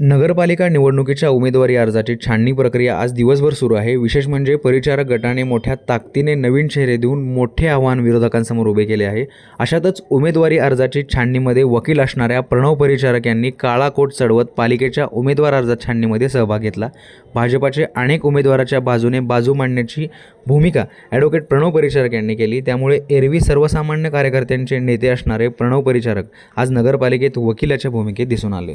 नगरपालिका निवडणुकीच्या उमेदवारी अर्जाची छाननी प्रक्रिया आज दिवसभर सुरू आहे. विशेष म्हणजे परिचारक गटाने मोठ्या ताकदीने नवीन चेहरे देऊन मोठे आव्हान विरोधकांसमोर उभे केले आहे. अशातच उमेदवारी अर्जाची छाननीमध्ये वकील असणाऱ्या प्रणव परिचारक यांनी काळा कोट चढवत पालिकेच्या उमेदवार अर्ज छाननीमध्ये सहभाग घेतला. भाजपाचे अनेक उमेदवाराच्या बाजूने बाजू मांडण्याची भूमिका ॲडव्होकेट प्रणव परिचारक यांनी केली. त्यामुळे एरवी सर्वसामान्य कार्यकर्त्यांचे नेते असणारे प्रणव परिचारक आज नगरपालिकेत वकिलाच्या भूमिकेत दिसून आले.